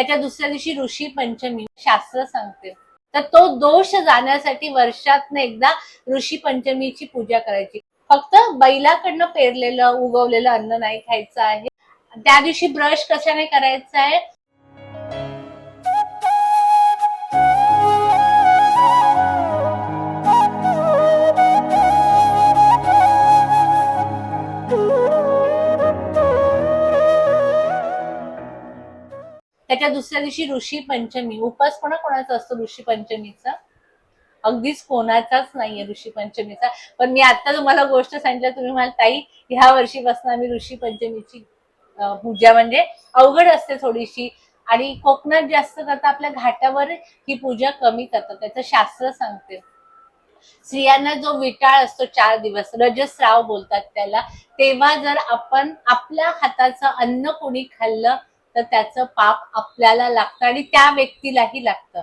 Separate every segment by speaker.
Speaker 1: त्याच्या दुसऱ्या दिवशी ऋषी पंचमी शास्त्र सांगते. तर तो दोष जाण्यासाठी वर्षातनं एकदा ऋषी पंचमीची पूजा करायची. फक्त बैलाकडनं पेरलेलं उगवलेलं अन्न नाही खायचं आहे. त्या दिवशी ब्रश कशाने करायचा आहे? त्याच्या दुसऱ्या दिवशी ऋषी पंचमी. उपास कोणा कोणाचा असतो ऋषी पंचमीचा? अगदीच कोणाचाच नाहीये ऋषी पंचमीचा. पण मी आता तुम्हाला गोष्ट सांगितलं तुम्ही मला ताई ह्या वर्षीपासून आम्ही ऋषी पंचमीची पूजा म्हणजे अवघड असते थोडीशी आणि कोकणात जास्त करता आपल्या घाटावर ही पूजा कमी करतात. त्याचं शास्त्र सांगते. स्त्रियांना जो विटाळ असतो चार दिवस रजस्राव बोलतात त्याला. तेव्हा जर आपण आपल्या हाताचं अन्न कोणी खाल्लं तर त्याचं पाप आपल्याला लागतं आणि त्या व्यक्तीलाही लागतं.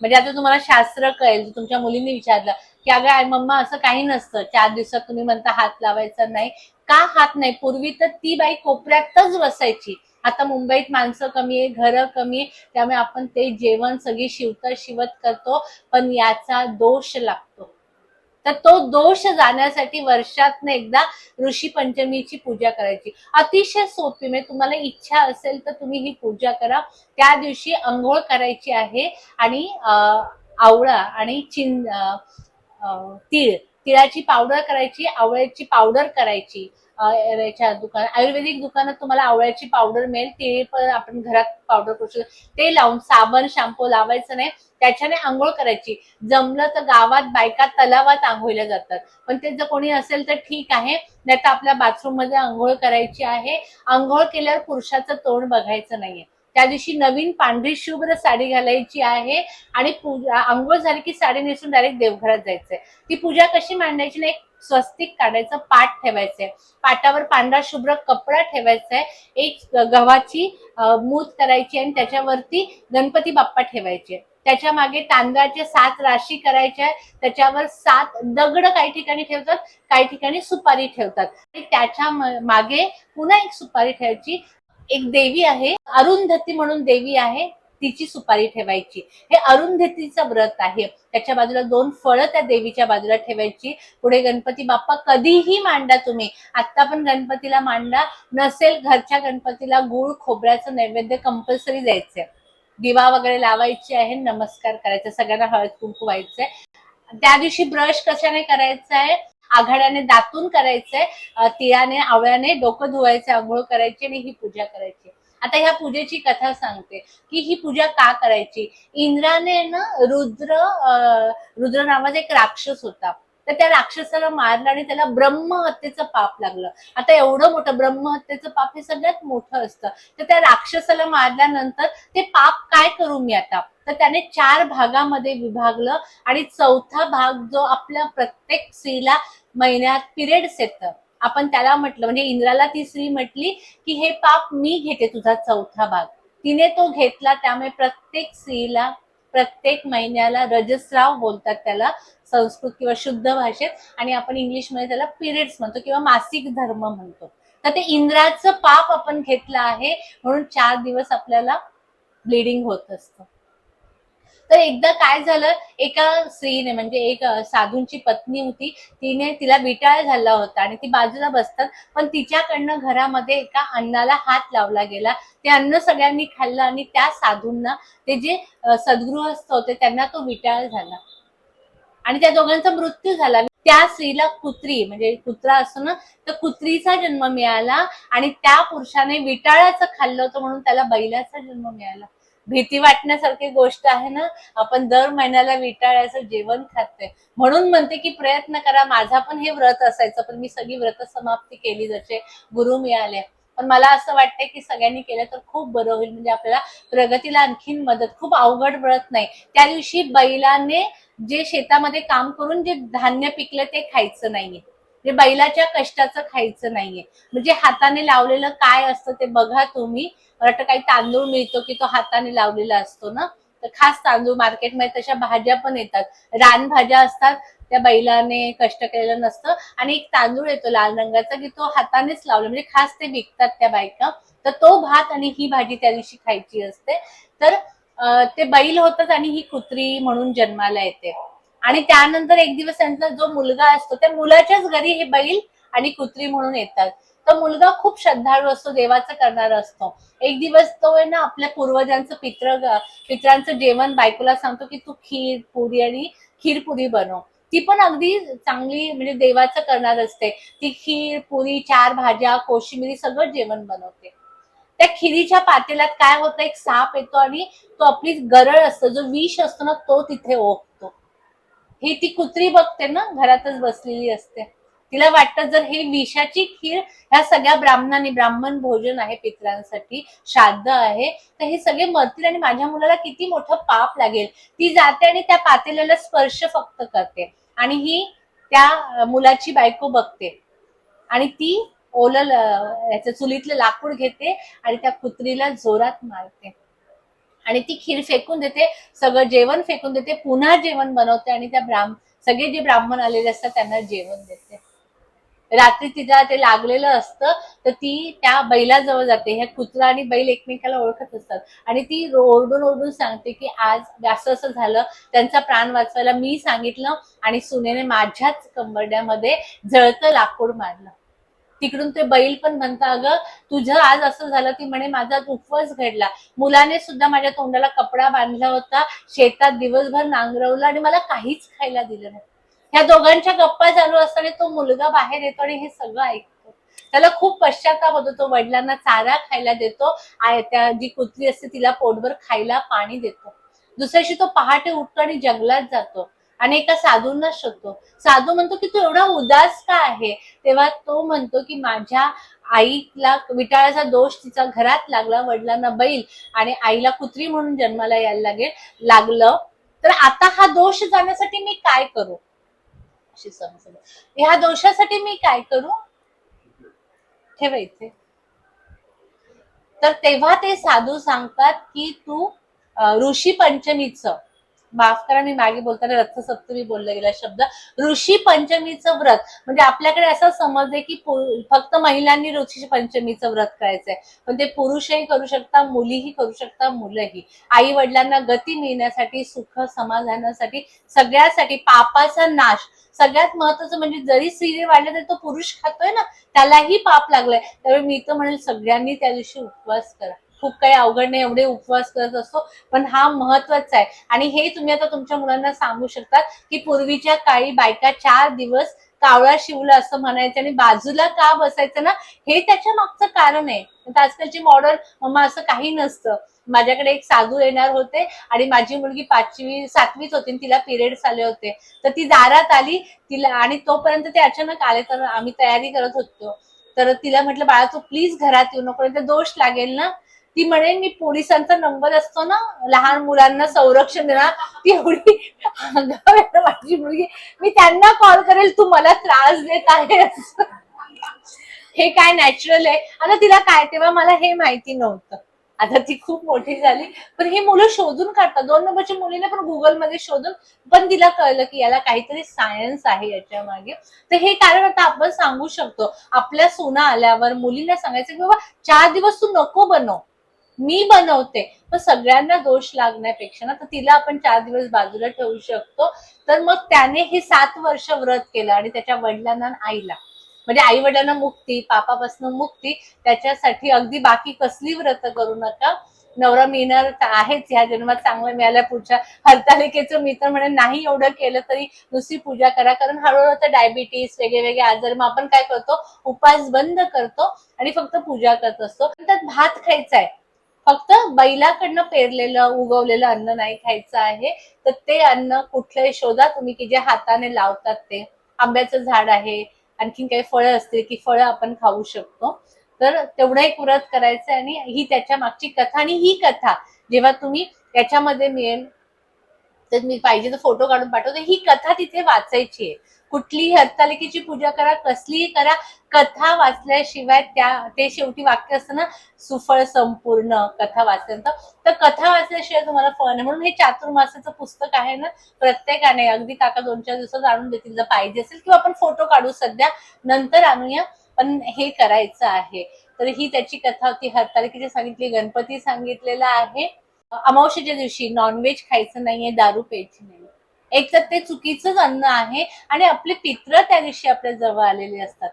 Speaker 1: म्हणजे आता तुम्हाला शास्त्र कळेल तुमच्या मुलींनी विचारलं की अगं आई मम्मा असं काही नसतं. चार दिवसात तुम्ही म्हणता हात लावायचा नाही. का हात नाही? पूर्वी तर ती बाई कोपऱ्यातच बसायची. आता मुंबईत माणसं कमी आहे घरं कमी आहे त्यामुळे आपण ते जेवण सगळी शिवत शिवत करतो पण याचा दोष लागतो. तर तो दोष जाण्यासाठी वर्षातनं एकदा ऋषी पंचमीची पूजा करायची. अतिशय सोपी म्हणजे तुम्हाला इच्छा असेल तर तुम्ही ही पूजा करा. त्या दिवशी अंघोळ करायची आहे आणि आवळा आणि चिं तीळ. तिळाची पावडर करायची आवळ्याची पावडर करायची. याच्या दुकान आयुर्वेदिक दुकानात तुम्हाला आवळ्याची पावडर मिळेल ते पण आपण घरात पावडर करू शकतो. ते लावून साबण शॅम्पू लावायचं नाही त्याच्याने आंघोळ करायची. जमलं तर गावात बायका तलावात आंघोळल्या जातात. पण ते जर कोणी असेल तर ठीक आहे नाही तर आपल्या बाथरूममध्ये आंघोळ करायची आहे. आंघोळ केल्यावर पुरुषाचं तोंड बघायचं नाहीये. त्या दिवशी नवीन पांढरी शुभ्र साडी घालायची आहे आणि पूजा आंघोळ झाली की साडी नेसून डायरेक्ट देवघरात जायचंय. ती पूजा कशी मांडायची? ना एक स्वस्तिक काढायचं पाठ ठेवायचंय. पाटावर पांढरा शुभ्र कपडा ठेवायचा आहे एक गव्हाची मूत करायची आणि त्याच्यावरती गणपती बाप्पा ठेवायचे. त्याच्यामागे तांदळाचे सात राशी करायच्या त्याच्यावर सात दगड काही ठिकाणी ठेवतात काही ठिकाणी सुपारी ठेवतात. आणि त्याच्यामागे पुन्हा एक सुपारी ठेवायची. एक देवी आहे अरुंधती म्हणून देवी आहे. तिची सुपारी ठेवायची. हे अरुंधतीचं व्रत आहे. त्याच्या बाजूला दोन फळं त्या देवीच्या बाजूला ठेवायची. पुढे गणपती बाप्पा कधीही मांडा तुम्ही. आता पण गणपतीला मांडा. नसेल घरच्या गणपतीला गुळ खोबऱ्याचं नैवेद्य कंपल्सरी द्यायचंय. दिवा वगैरे लावायची आहे नमस्कार करायचा सगळ्यांना हळद कुंकू व्हायचंय. त्या दिवशी ब्रश कशाने करायचा आहे आघाड्याने दातून करायचंय. तिळाने आवळ्याने डोकं धुवायचं आंघोळ करायची आणि ही पूजा करायची. आता ह्या पूजेची कथा सांगते की ही पूजा का करायची? इंद्राने ना रुद्र रुद्र नावाचा एक राक्षस होता. तर त्या राक्षसाला मारलं आणि त्याला ब्रह्महत्येचं पाप लागलं. आता एवढं मोठं ब्रह्महत्येचं पाप हे सगळ्यात मोठं असतं. तर त्या राक्षसाला मारल्यानंतर ते पाप काय करू मी आता? तर त्याने चार भागामध्ये विभागलं आणि चौथा भाग जो आपल्या प्रत्येक स्त्रीला महिन्यात पिरियड्स येतं. आपण त्याला म्हटलं म्हणजे इंद्राला ती स्त्री म्हटली की हे पाप मी घेते तुझा चौथा भाग. तिने तो घेतला त्यामुळे प्रत्येक स्त्रीला प्रत्येक महिन्याला रजस्राव बोलतात त्याला संस्कृत किंवा शुद्ध भाषेत. आणि आपण इंग्लिशमध्ये त्याला पिरियड्स म्हणतो किंवा मासिक धर्म म्हणतो. तर ते इंद्राचं पाप आपण घेतलं आहे म्हणून चार दिवस आपल्याला ब्लिडिंग होत असतं. तर एकदा काय झालं एका स्त्रीने म्हणजे एक साधूंची पत्नी होती तिने तिला विटाळ झाला होता आणि ती बाजूला बसतात. पण तिच्याकडनं घरामध्ये एका अन्नाला हात लावला गेला. ते अन्न सगळ्यांनी खाल्लं आणि त्या साधूंना ते जे सद्गृहस्थ होते त्यांना तो विटाळ झाला. आणि त्या दोघांचा मृत्यू झाला. त्या स्त्रीला कुत्री म्हणजे कुत्रा असतो ना तर कुत्रीचा जन्म मिळाला आणि त्या पुरुषाने विटाळाचं खाल्लं होतं म्हणून त्याला बैलाचा जन्म मिळाला. भीती वाटण्यासारखी गोष्ट आहे ना? आपण दर महिन्याला विटाळ्याचं जेवण खातोय. म्हणून म्हणते की प्रयत्न करा माझा पण हे व्रत असायचं पण मी सगळी व्रत समाप्ती केली जसे गुरु मिळाले. पण मला असं वाटतंय की सगळ्यांनी केलं तर खूप बरं होईल म्हणजे आपल्याला प्रगतीला आणखीन मदत खूप अवघड व्रत नाही. त्या दिवशी बैलाने जे शेतामध्ये काम करून जे धान्य पिकलं ते खायचं नाहीये. म्हणजे बैलाच्या कष्टाचं खायचं नाहीये. म्हणजे हाताने लावलेलं काय असतं ते बघा तुम्ही. वाटतं काही तांदूळ मिळतो की तो हाताने लावलेला असतो ना. तर खास तांदूळ मार्केटमध्ये तशा भाज्या पण येतात. रानभाज्या असतात त्या बैलाने कष्ट केलेलं नसतं. आणि एक तांदूळ येतो लाल रंगाचा की तो हातानेच लावला. म्हणजे खास ते विकतात त्या बायका. तर तो भात आणि ही भाजी त्या दिवशी खायची असते. तर ते बैल होतात आणि ही कुत्री म्हणून जन्माला येते. आणि त्यानंतर एक दिवस त्यांचा जो मुलगा असतो त्या मुलाच्याच घरी हे बैल आणि कुत्री म्हणून येतात. तर मुलगा खूप श्रद्धाळू असतो देवाचं करणारा असतो. एक दिवस तो आहे ना आपल्या पूर्वजांचं पित्र पित्रांचं जेवण बायकोला सांगतो की तू खीर पुरी आणि खीरपुरी बनव. ती पण अगदी चांगली म्हणजे देवाचं करणार असते. ती खीर पुरी चार भाज्या कोशिंबिरी सगळं जेवण बनवते. त्या खिरीच्या पातेल्यात काय होतं एक साप येतो आणि तो आपली गरळ असतो जो विष असतो ना तो तिथे ओकतो ही ती कुत्री बघते ना घरातच बसलेली असते. तिला वाटतं जर हे विषाची खीर ह्या सगळ्या ब्राह्मणांनी ब्राह्मण भोजन आहे पित्रांसाठी श्राद्ध आहे तर हे सगळे मरतील आणि माझ्या मुलाला किती मोठं पाप लागेल. ती जाते आणि त्या पातेल्याला स्पर्श फक्त करते. आणि ही त्या मुलाची बायको बघते. आणि ती ओलं याच्या चुलीतलं लाकूड घेते आणि त्या कुत्रीला जोरात मारते. आणि ती खीर फेकून देते सगळं जेवण फेकून देते पुन्हा जेवण बनवते आणि त्या ब्राह्म सगळे जे ब्राह्मण आलेले असतात त्यांना जेवण देते. रात्री तिला ते लागलेलं असतं तर ती त्या बैलाजवळ जाते. ह्या कुत्रा आणि बैल एकमेकाला ओळखत असतात. आणि ती ओरडून ओरडून सांगते की आज असं असं झालं. त्यांचा प्राण वाचवायला मी सांगितलं आणि सुनेने माझ्याच कंबरड्यामध्ये जळतं लाकूड मारलं. तिकडून ते बैल पण म्हणता अगं तुझं आज असं झालं ती म्हणे माझा उपवास घडला. मुलाने सुद्धा माझ्या तोंडाला कपडा बांधला होता शेतात दिवसभर नांगरवलं आणि मला काहीच खायला दिलं नाही. ह्या दोघांच्या गप्पा चालू असताना तो मुलगा बाहेर येतो आणि हे सगळं ऐकतो. त्याला खूप पश्चाताप होतो तो वडिलांना चारा खायला देतो आणि त्या जी कुत्री असते तिला पोटभर खायला पाणी देतो. दुसऱ्याशी तो पहाटे उठतो आणि जंगलात जातो. आणि एका साधूंना शोधतो साधू म्हणतो की तू एवढा उदास का आहे? तेव्हा तो म्हणतो की माझ्या आईला विटाळाचा दोष तिचा घरात लागला वडिलांना बैल आणि आईला कुत्री म्हणून जन्माला यायला लागेल लागलं. तर आता हा दोष जाण्यासाठी मी काय करू? अशी समज ह्या दोषासाठी मी काय करू? ठेवायचे तर तेव्हा ते साधू सांगतात की तू ऋषी पंचमीचं माफ करा मी मागे बोलताना रथसप्तमी बोलला गेला शब्द. ऋषी पंचमीचं व्रत. म्हणजे आपल्याकडे असं समज आहे की फक्त महिलांनी ऋषी पंचमीचं व्रत करायचंय. पण ते पुरुषही करू शकता मुलीही करू शकता मुलंही. आई वडिलांना गती मिळण्यासाठी सुख समाधानासाठी सगळ्यासाठी पापाचा नाश. सगळ्यात महत्वाचं म्हणजे जरी स्त्रीने वाढले तरी तो पुरुष खातोय ना? त्यालाही पाप लागलाय. त्यामुळे मी तर म्हणेल सगळ्यांनी त्या दिवशी उपवास करा. खूप काही अवघड नाही एवढे उपवास करत असतो. पण हा महत्त्वाचा आहे. आणि हे तुम्ही आता तुमच्या मुलांना सांगू शकतात की पूर्वीच्या काळी बायका चार दिवस कावळा शिवला असं म्हणायचं आणि बाजूला का बसायचं ना हे त्याच्या मागचं कारण आहे. आजकालची मॉडर्न मम्मा असं काही नसतं. माझ्याकडे एक साधू येणार होते आणि माझी मुलगी पाचवी सातवीच होती आणि तिला पिरियड्स आले होते. तर ती दारात आली तिला आणि तोपर्यंत ते अचानक आले तर आम्ही तयारी करत होतो. तर तिला म्हटलं बाळा तू प्लीज घरात येऊ नको दोष लागेल ना. ती म्हणे मी पोलिसांचा नंबर असतो ना लहान मुलांना संरक्षण देणार ती एवढी माझी मुलगी मी त्यांना कॉल करेल तू मला त्रास देत आहे हे काय नॅचरल आहे. आता तिला काय तेव्हा मला हे माहिती नव्हतं. आता ती खूप मोठी झाली. पण ही मुलं शोधून काढतात. दोन नंबरच्या मुलीने पण गुगलमध्ये शोधून पण तिला कळलं की याला काहीतरी सायन्स आहे याच्या मागे. तर हे कारण आता आपण सांगू शकतो. आपल्या सुना आल्यावर मुलींना सांगायचं की बाबा चार दिवस तू नको बनव. मी बनवते पण सगळ्यांना दोष लागण्यापेक्षा ना तर तिला आपण चार दिवस बाजूला ठेवू शकतो. तर मग त्याने हे सात वर्ष व्रत केलं आणि त्याच्या वडिलांना आईला. म्हणजे आई वडिलांना मुक्ती पापापासून मुक्ती त्याच्यासाठी अगदी बाकी कसली व्रत करू नका. नवरा मिळणार तर आहेच ह्या जन्मात चांगलं मिळाल्या पुढच्या हरतालिकेचं मी तर म्हणे नाही एवढं केलं तरी नुसती पूजा करा. कारण हळूहळू तर डायबिटीस वेगळे वेगळे आजार मग आपण काय करतो? उपास बंद करतो आणि फक्त पूजा करत असतो. त्यात भात खायचा आहे फक्त बैलाकडनं पेरलेलं उगवलेलं अन्न नाही खायचं आहे तर ते अन्न कुठलंही शोधा तुम्ही की जे हाताने लावतात ते. आंब्याचं झाड आहे आणखीन काही फळं असतील की फळं आपण खाऊ शकतो. तर तेवढं एक व्रत करायचं आणि ही त्याच्या मागची कथा आणि ही कथा जेव्हा तुम्ही याच्यामध्ये मिळेल तर मी पाहिजे तर फोटो काढून पाठवते. ही कथा तिथे वाचायची आहे. कुठलीही हरतालिकेची पूजा करा कसलीही करा कथा वाचल्याशिवाय त्या ते शेवटी वाक्य असतं ना सुफळ संपूर्ण कथा वाचल्यानंतर. तर कथा वाचल्याशिवाय तुम्हाला फळ नाही. म्हणून हे चातुर्मासाचं पुस्तक आहे ना प्रत्येकाने अगदी काका दोन चार दिवसात आणून देतील. जर पाहिजे असेल किंवा आपण फोटो काढू सध्या नंतर आणूया. पण हे करायचं आहे. तर ही त्याची कथा होती. हरतालिकेची सांगितली गणपती सांगितलेला आहे. अमावस्येच्या दिवशी नॉनव्हेज खायचं नाहीये दारू प्यायची नाही एक तर ते चुकीचंच अन्न आहे आणि आपले पित्र त्या दिवशी आपल्या जवळ आलेले असतात.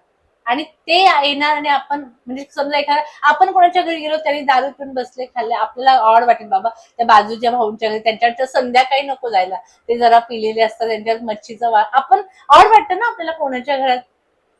Speaker 1: आणि ते येणार आणि आपण म्हणजे समजा एखादा आपण कोणाच्या घरी गेलो त्यांनी दारू पिऊन बसले खाल्ले आपल्याला ऑड वाटेल बाबा त्या बाजूच्या भाऊंच्या घरी त्यांच्यावर तर संध्याकाळी नको जायला. ते जरा पिलेले असतात त्यांच्यावर मच्छीचा वा आपण ऑड वाटतं ना आपल्याला कोणाच्या घरात?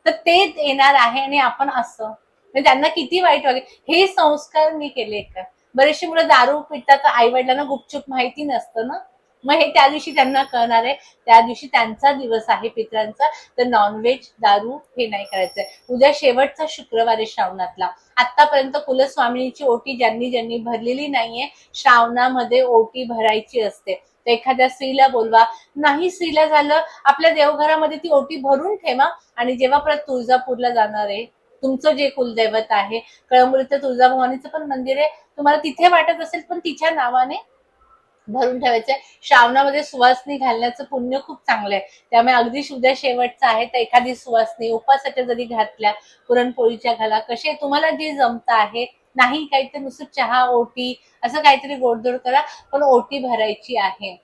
Speaker 1: तर ते येणार आहे आणि आपण असं म्हणजे त्यांना किती वाईट वाटेल हे संस्कार मी केले का? बरेचशी मुलं दारू पितात तर आई वडिलांना गुपचूप माहिती नसतं ना? मग हे त्या दिवशी त्यांना कळणार आहे. त्या दिवशी त्यांचा दिवस आहे पित्रांचा. तर नॉनव्हेज दारू हे नाही करायचंय. उद्या शेवटचा शुक्रवार आहे श्रावणातला. आतापर्यंत कुलस्वामिनीची ओटी ज्यांनी ज्यांनी भरलेली नाहीये श्रावणामध्ये ओटी भरायची असते. तर एखाद्या स्त्रीला बोलवा नाही स्त्रीला झालं आपल्या देवघरामध्ये ती ओटी भरून ठेवा आणि जेव्हा परत तुळजापूरला जाणार आहे तुमचं जे कुलदैवत आहे कळंबोलीचं तुळजाभवानीचं पण मंदिर आहे. तुम्हाला तिथे वाटत असेल पण तिच्या नावाने भरून ठेवायचंय. श्रावणामध्ये सुवासनी घालण्याचं पुण्य खूप चांगलं आहे त्यामुळे अगदी उद्या शेवटचं आहे तर एखादी सुवासनी उपासाच्या जरी घातल्या पुरणपोळीच्या घाला कसे तुम्हाला जे जमत आहे नाही काहीतरी नुसतं चहा ओटी असं काहीतरी गोडधोड करा पण ओटी भरायची आहे.